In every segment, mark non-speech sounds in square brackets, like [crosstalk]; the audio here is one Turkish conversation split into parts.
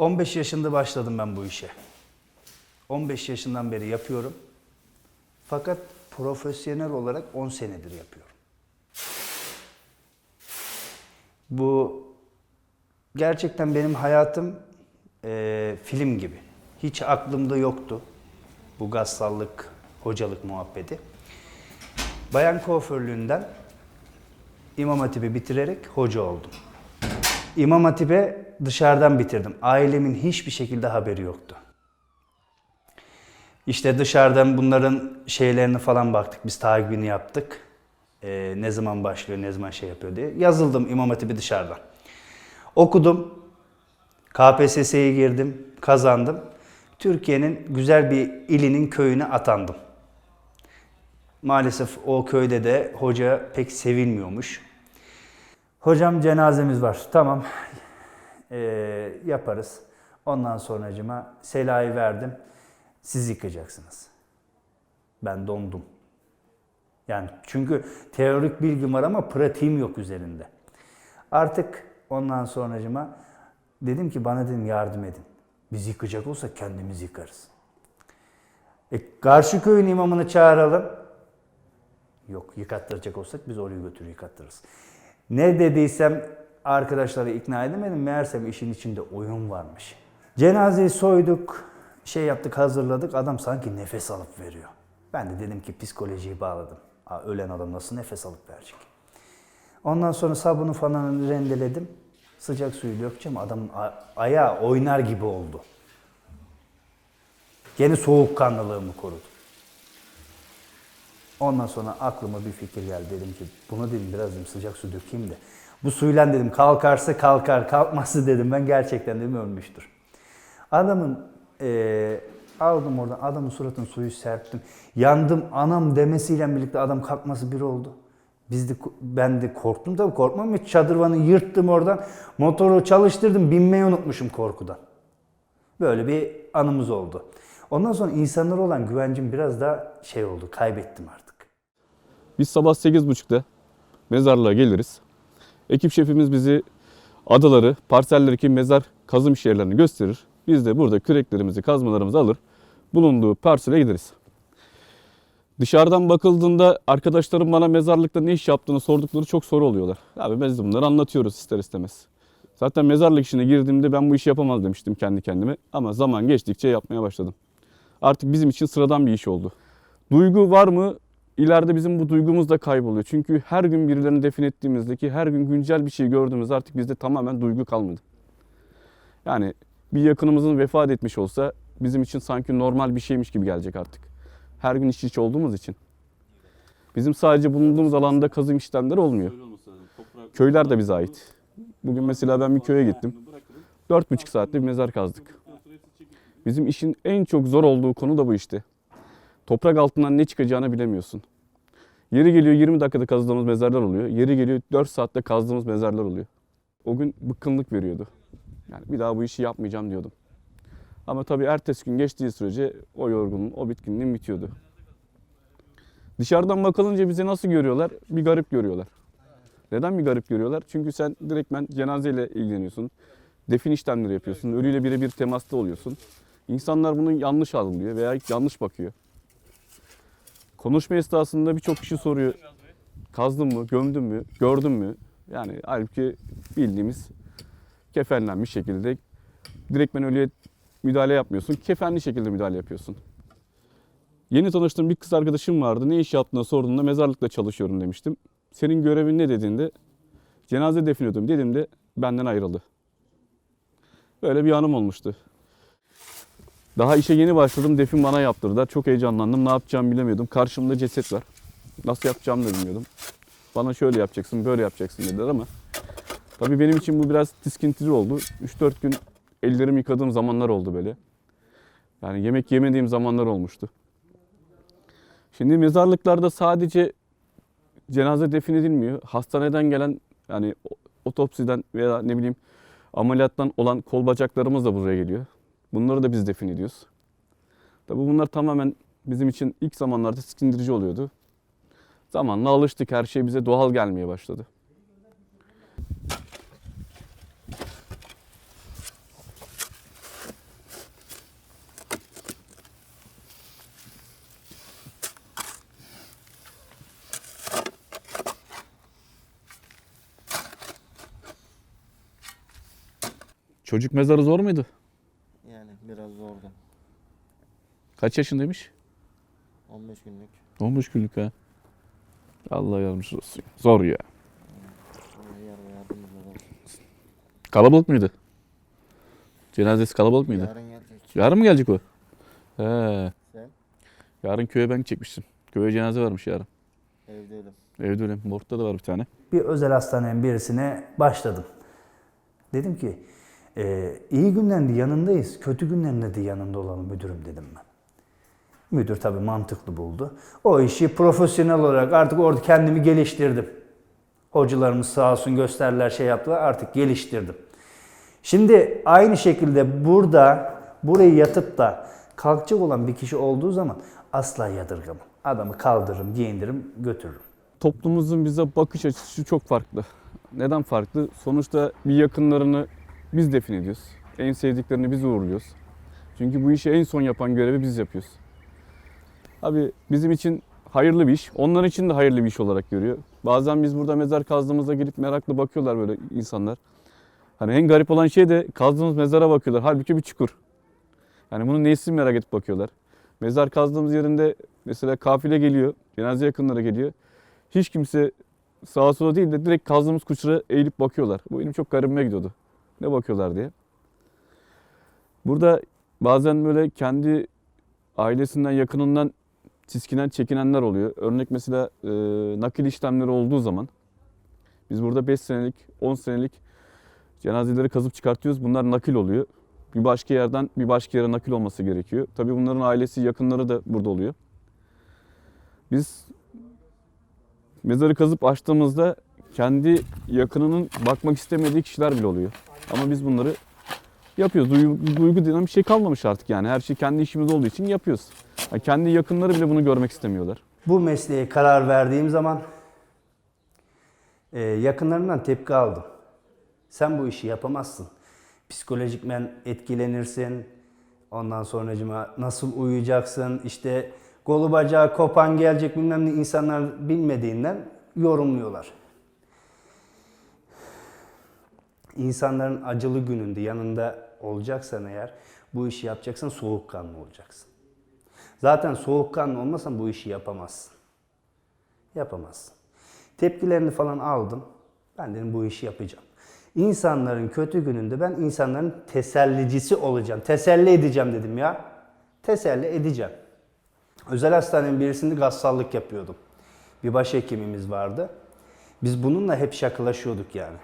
15 yaşında başladım ben bu işe. 15 yaşından beri yapıyorum. Fakat profesyonel olarak 10 senedir yapıyorum. Bu gerçekten benim hayatım eee, film gibi. Hiç aklımda yoktu bu gassallık, hocalık muhabbeti. Bayan kuaförlüğünden İmam Hatip'i bitirerek hoca oldum. İmam Hatip'e dışarıdan bitirdim. Ailemin hiçbir şekilde haberi yoktu. İşte dışarıdan bunların şeylerini falan baktık. Biz takibini yaptık. Ee, ne zaman başlıyor, ne zaman şey yapıyor diye. Yazıldım İmam Hatip'i dışarıdan. Okudum. KPSS'ye girdim. Kazandım. Türkiye'nin güzel bir ilinin köyüne atandım. Maalesef o köyde de hoca pek sevilmiyormuş. Hocam cenazemiz var. Tamam. Ee, yaparız. Ondan sonracıma selayı verdim. Siz yıkacaksınız. Ben dondum. Yani çünkü teorik bilgim var ama pratiğim yok üzerinde. Artık ondan sonracıma dedim ki bana dedim yardım edin. Biz yıkacak olsak kendimiz yıkarız. E, karşı köyün imamını çağıralım. Yok yıkattıracak olsak biz oraya götürür yıkattırırız. Ne dediysem arkadaşları ikna edemedim. Meğersem işin içinde oyun varmış. Cenazeyi soyduk, şey yaptık hazırladık. Adam sanki nefes alıp veriyor. Ben de dedim ki psikolojiyi bağladım. Aa, ölen adam nasıl nefes alıp verecek? Ondan sonra sabunu falan rendeledim. Sıcak suyu dökeceğim. Adamın ayağı oynar gibi oldu. Gene soğukkanlılığımı korudum. Ondan sonra aklıma bir fikir geldi. Dedim ki buna dedim biraz dedim sıcak su dökeyim de. Bu suyla dedim kalkarsa kalkar, kalkmazsa [laughs] dedim ben gerçekten dedim ölmüştür. Adamın eee, aldım oradan adamın suratına suyu serptim. Yandım anam demesiyle birlikte adam kalkması bir oldu. Biz de, ben de korktum tabii korkmam hiç çadırvanı yırttım oradan. Motoru çalıştırdım binmeyi unutmuşum korkudan. Böyle bir anımız oldu. Ondan sonra insanlara olan güvencim biraz daha şey oldu, kaybettim artık. Biz sabah 8.30'da mezarlığa geliriz. Ekip şefimiz bizi adaları, parsellerdeki mezar kazım yerlerini gösterir. Biz de burada küreklerimizi, kazmalarımızı alır. Bulunduğu parsele gideriz. Dışarıdan bakıldığında arkadaşlarım bana mezarlıkta ne iş yaptığını sordukları çok soru oluyorlar. Abi biz bunları anlatıyoruz ister istemez. Zaten mezarlık işine girdiğimde ben bu işi yapamaz demiştim kendi kendime. Ama zaman geçtikçe yapmaya başladım. Artık bizim için sıradan bir iş oldu. Duygu var mı? İleride bizim bu duygumuz da kayboluyor. Çünkü her gün birilerini defin ettiğimizdeki, her gün güncel bir şey gördüğümüzde artık bizde tamamen duygu kalmadı. Yani bir yakınımızın vefat etmiş olsa bizim için sanki normal bir şeymiş gibi gelecek artık. Her gün iç içe olduğumuz için. Bizim sadece bulunduğumuz alanda kazım işlemleri olmuyor. Köyler de bize ait. Bugün mesela ben bir köye gittim. Dört buçuk saatte bir mezar kazdık. Bizim işin en çok zor olduğu konu da bu işte. Toprak altından ne çıkacağını bilemiyorsun. Yeri geliyor 20 dakikada kazdığımız mezarlar oluyor. Yeri geliyor 4 saatte kazdığımız mezarlar oluyor. O gün bıkkınlık veriyordu. Yani bir daha bu işi yapmayacağım diyordum. Ama tabii ertesi gün geçtiği sürece o yorgunluğun, o bitkinliğin bitiyordu. Dışarıdan bakılınca bizi nasıl görüyorlar? Bir garip görüyorlar. Neden bir garip görüyorlar? Çünkü sen direktmen cenazeyle ilgileniyorsun. Defin işlemleri yapıyorsun. Ölüyle birebir temasta oluyorsun. İnsanlar bunu yanlış algılıyor veya yanlış bakıyor. Konuşma esnasında birçok kişi soruyor. Kazdın mı, gömdün mü, gördün mü? Yani halbuki bildiğimiz kefenlenmiş şekilde direktmen ölüye müdahale yapmıyorsun. Kefenli şekilde müdahale yapıyorsun. Yeni tanıştığım bir kız arkadaşım vardı. Ne iş yaptığını sorduğunda mezarlıkta çalışıyorum demiştim. Senin görevin ne dediğinde cenaze definiyordum dediğimde benden ayrıldı. Böyle bir anım olmuştu. Daha işe yeni başladım. Defin bana yaptırdılar. Çok heyecanlandım. Ne yapacağımı bilemiyordum. Karşımda ceset var. Nasıl yapacağımı da bilmiyordum. Bana şöyle yapacaksın, böyle yapacaksın dediler ama tabii benim için bu biraz tiskintili oldu. 3-4 gün ellerimi yıkadığım zamanlar oldu böyle. Yani yemek yemediğim zamanlar olmuştu. Şimdi mezarlıklarda sadece cenaze defin edilmiyor. Hastaneden gelen yani otopsiden veya ne bileyim ameliyattan olan kol bacaklarımız da buraya geliyor. Bunları da biz define ediyoruz. Tabi bunlar tamamen bizim için ilk zamanlarda sıkındırıcı oluyordu. Zamanla alıştık. Her şey bize doğal gelmeye başladı. Çocuk mezarı zor muydu? Kaç yaşındaymış? 15 günlük. 15 günlük ha. Allah yardımcısı olsun. Zor ya. Kalabalık mıydı? Cenazesi kalabalık mıydı? Yarın gelecek. Yarın mı gelecek o? He. Sen? Yarın köye ben çekmiştim. Köye cenaze varmış yarın. Evdeydim. Evde öyle. Morgda da var bir tane. Bir özel hastanenin birisine başladım. Dedim ki e, iyi günlerinde yanındayız, kötü günlerinde de yanında olalım müdürüm dedim ben. Müdür tabii mantıklı buldu. O işi profesyonel olarak artık orada kendimi geliştirdim. Hocalarımız sağ olsun gösterdiler şey yaptılar artık geliştirdim. Şimdi aynı şekilde burada burayı yatıp da kalkacak olan bir kişi olduğu zaman asla yadırgamam. Adamı kaldırırım, giyindiririm, götürürüm. Toplumumuzun bize bakış açısı çok farklı. Neden farklı? Sonuçta bir yakınlarını biz defin ediyoruz. En sevdiklerini biz uğurluyoruz. Çünkü bu işi en son yapan görevi biz yapıyoruz. Abi bizim için hayırlı bir iş. Onlar için de hayırlı bir iş olarak görüyor. Bazen biz burada mezar kazdığımızda gelip meraklı bakıyorlar böyle insanlar. Hani en garip olan şey de kazdığımız mezara bakıyorlar. Halbuki bir çukur. Yani bunun nesini merak edip bakıyorlar. Mezar kazdığımız yerinde mesela kafile geliyor, cenaze yakınları geliyor. Hiç kimse sağa sola değil de direkt kazdığımız kuşlara eğilip bakıyorlar. Bu benim çok garibime gidiyordu. Ne bakıyorlar diye. Burada bazen böyle kendi ailesinden, yakınından tiskinen, çekinenler oluyor. Örnek mesela e, nakil işlemleri olduğu zaman biz burada 5 senelik, 10 senelik cenazeleri kazıp çıkartıyoruz. Bunlar nakil oluyor. Bir başka yerden bir başka yere nakil olması gerekiyor. Tabii bunların ailesi, yakınları da burada oluyor. Biz mezarı kazıp açtığımızda kendi yakınının bakmak istemediği kişiler bile oluyor. Ama biz bunları yapıyoruz. Duygu, duygu denen bir şey kalmamış artık yani. Her şey kendi işimiz olduğu için yapıyoruz. Yani kendi yakınları bile bunu görmek istemiyorlar. Bu mesleğe karar verdiğim zaman e, yakınlarımdan tepki aldım. Sen bu işi yapamazsın. Psikolojikmen etkilenirsin. Ondan sonracıma nasıl uyuyacaksın? İşte kolu bacağı kopan gelecek bilmem ne insanlar bilmediğinden yorumluyorlar. İnsanların acılı gününde yanında olacaksan eğer bu işi yapacaksan soğukkanlı olacaksın. Zaten soğukkanlı olmasan bu işi yapamazsın. Yapamazsın. Tepkilerini falan aldım. Ben dedim bu işi yapacağım. İnsanların kötü gününde ben insanların tesellicisi olacağım. Teselli edeceğim dedim ya. Teselli edeceğim. Özel hastanenin birisinde gassallık yapıyordum. Bir başhekimimiz vardı. Biz bununla hep şakalaşıyorduk yani.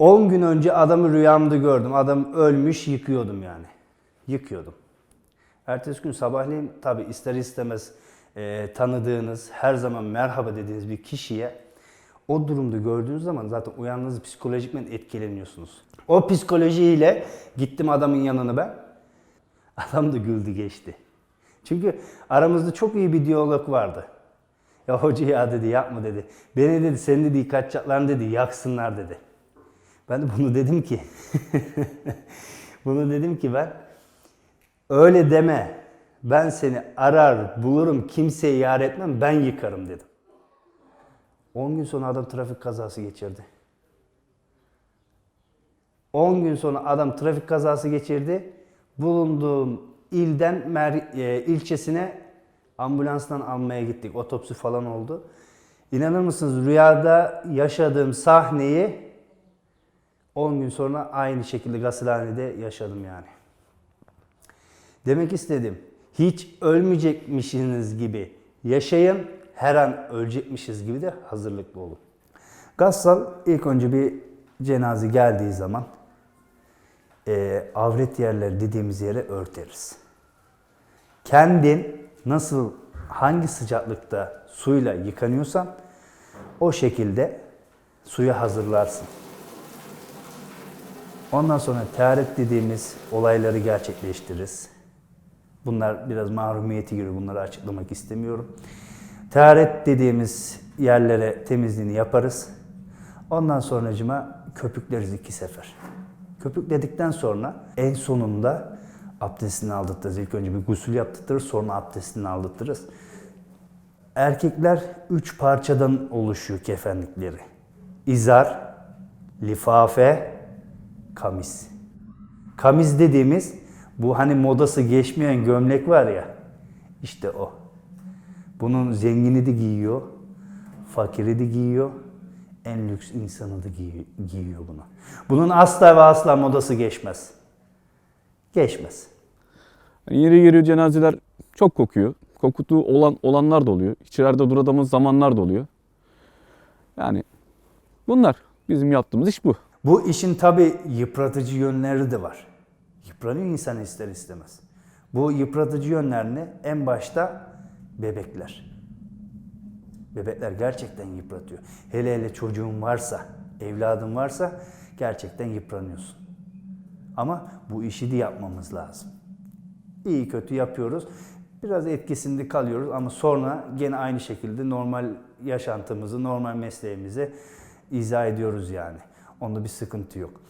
10 gün önce adamı rüyamda gördüm. Adam ölmüş yıkıyordum yani. Yıkıyordum. Ertesi gün sabahleyin tabi ister istemez e, tanıdığınız, her zaman merhaba dediğiniz bir kişiye o durumda gördüğünüz zaman zaten uyandığınız psikolojikmen etkileniyorsunuz. O psikolojiyle gittim adamın yanına ben. [laughs] Adam da güldü geçti. Çünkü aramızda çok iyi bir diyalog vardı. Ya hoca ya dedi yapma dedi. Beni dedi seni dedi kaçacaklar dedi yaksınlar dedi. Ben de bunu dedim ki [laughs] bunu dedim ki ben öyle deme. Ben seni arar bulurum kimseye yar etmem ben yıkarım dedim. 10 gün sonra adam trafik kazası geçirdi. 10 gün sonra adam trafik kazası geçirdi. Bulunduğum ilden mer- e, ilçesine ambulanstan almaya gittik. Otopsi falan oldu. İnanır mısınız rüyada yaşadığım sahneyi 10 gün sonra aynı şekilde gasilhanede yaşadım yani. Demek istedim. Hiç ölmeyecekmişsiniz gibi yaşayın. Her an ölecekmişiz gibi de hazırlıklı olun. Gassal ilk önce bir cenaze geldiği zaman e, avret yerleri dediğimiz yere örteriz. Kendin nasıl hangi sıcaklıkta suyla yıkanıyorsan o şekilde suyu hazırlarsın. Ondan sonra teharet dediğimiz olayları gerçekleştiririz. Bunlar biraz mahrumiyeti gibi bunları açıklamak istemiyorum. Teharet dediğimiz yerlere temizliğini yaparız. Ondan sonracıma köpükleriz iki sefer. Köpükledikten sonra en sonunda abdestini aldırtırız. İlk önce bir gusül yaptırtırız sonra abdestini aldırtırız. Erkekler üç parçadan oluşuyor kefenlikleri. İzar, lifafe, Kamis. Kamis dediğimiz bu hani modası geçmeyen gömlek var ya. işte o. Bunun zengini de giyiyor, fakiri de giyiyor, en lüks insanı da giy- giyiyor bunu. Bunun asla ve asla modası geçmez. Geçmez. Yani yeri geliyor cenazeler çok kokuyor. Kokutu olan olanlar da oluyor. İçeride duradığımız zamanlar da oluyor. Yani bunlar bizim yaptığımız iş bu. Bu işin tabi yıpratıcı yönleri de var. Yıpranıyor insan ister istemez. Bu yıpratıcı yönlerini en başta bebekler. Bebekler gerçekten yıpratıyor. Hele hele çocuğun varsa, evladın varsa gerçekten yıpranıyorsun. Ama bu işi de yapmamız lazım. İyi kötü yapıyoruz. Biraz etkisinde kalıyoruz ama sonra gene aynı şekilde normal yaşantımızı, normal mesleğimizi izah ediyoruz yani. Onda bir sıkıntı yok.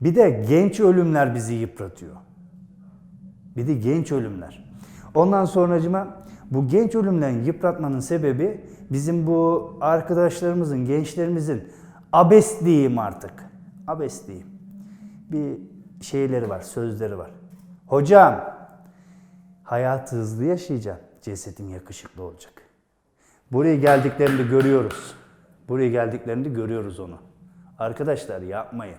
Bir de genç ölümler bizi yıpratıyor. Bir de genç ölümler. Ondan sonracıma bu genç ölümlerin yıpratmanın sebebi bizim bu arkadaşlarımızın, gençlerimizin abes diyeyim artık. Abes diyeyim. Bir şeyleri var, sözleri var. Hocam, hayatı hızlı yaşayacaksın, cesedin yakışıklı olacak. Buraya geldiklerinde görüyoruz. Buraya geldiklerinde görüyoruz onu. Arkadaşlar yapmayın.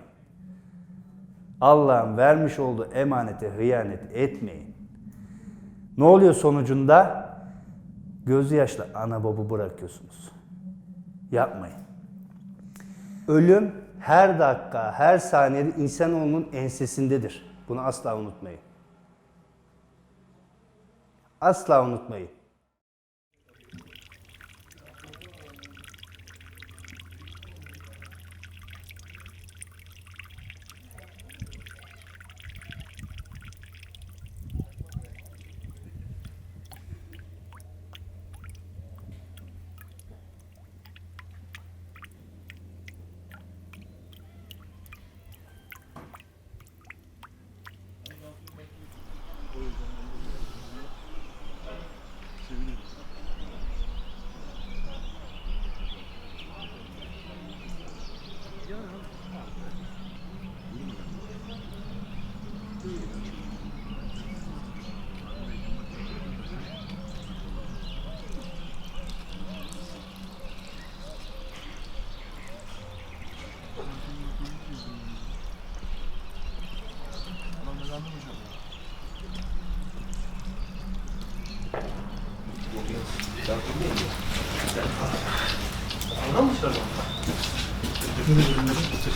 Allah'ın vermiş olduğu emanete hıyanet etmeyin. Ne oluyor sonucunda? Gözü yaşlı ana baba bırakıyorsunuz. Yapmayın. Ölüm her dakika, her saniyede insanoğlunun ensesindedir. Bunu asla unutmayın. Asla unutmayın.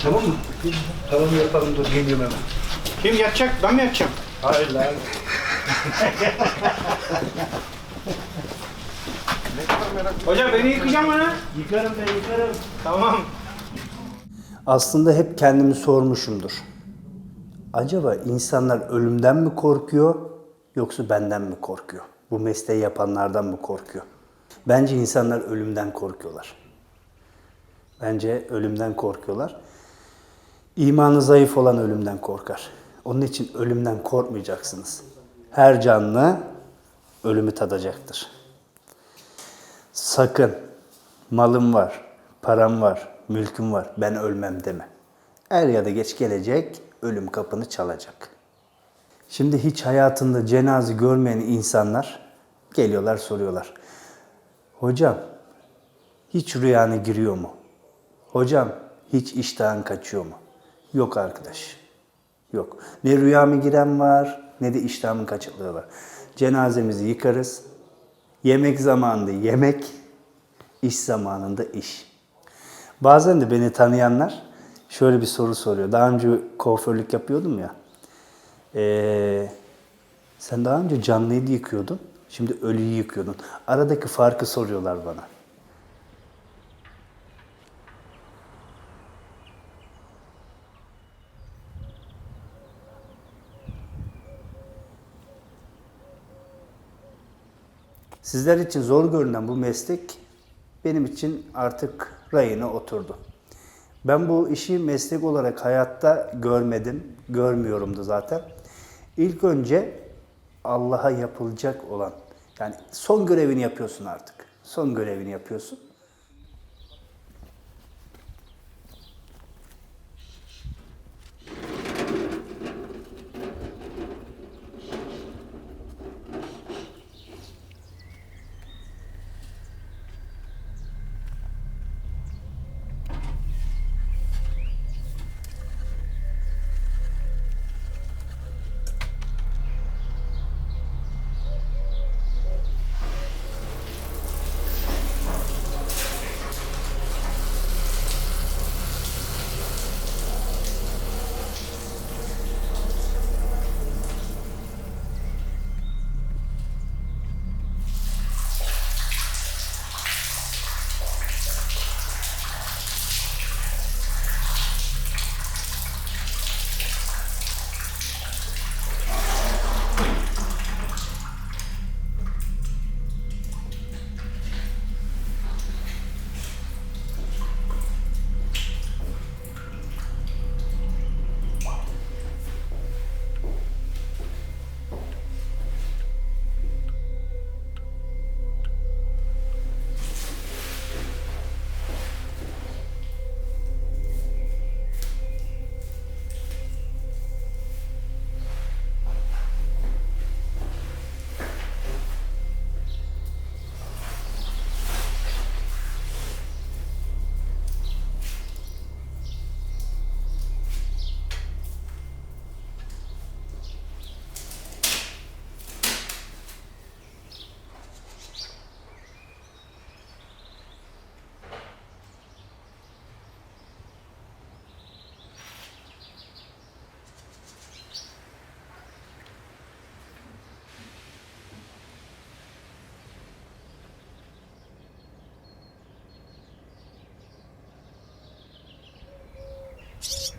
Tamam mı? Tamam yapalım dur geliyorum hemen. Kim yatacak? Ben mi yatacağım? Hayır lan. Hoca beni yıkayacağım mı? Yıkarım ben yıkarım. Tamam. Aslında hep kendimi sormuşumdur. Acaba insanlar ölümden mi korkuyor yoksa benden mi korkuyor? Bu mesleği yapanlardan mı korkuyor? Bence insanlar ölümden korkuyorlar. Bence ölümden korkuyorlar. İmanı zayıf olan ölümden korkar. Onun için ölümden korkmayacaksınız. Her canlı ölümü tadacaktır. Sakın malım var, param var, mülküm var, ben ölmem deme. Er ya da geç gelecek, ölüm kapını çalacak. Şimdi hiç hayatında cenaze görmeyen insanlar geliyorlar soruyorlar. Hocam hiç rüyana giriyor mu? Hocam hiç iştahın kaçıyor mu? Yok arkadaş. Yok. Ne rüyamı giren var ne de iştahımın kaçıklığı var. Cenazemizi yıkarız. Yemek zamanında yemek, iş zamanında iş. Bazen de beni tanıyanlar şöyle bir soru soruyor. Daha önce kuaförlük yapıyordum ya. Ee, sen daha önce canlıyı yıkıyordun, şimdi ölüyü yıkıyordun. Aradaki farkı soruyorlar bana. Sizler için zor görünen bu meslek benim için artık rayına oturdu. Ben bu işi meslek olarak hayatta görmedim, görmüyorum da zaten. İlk önce Allah'a yapılacak olan, yani son görevini yapıyorsun artık. Son görevini yapıyorsun. you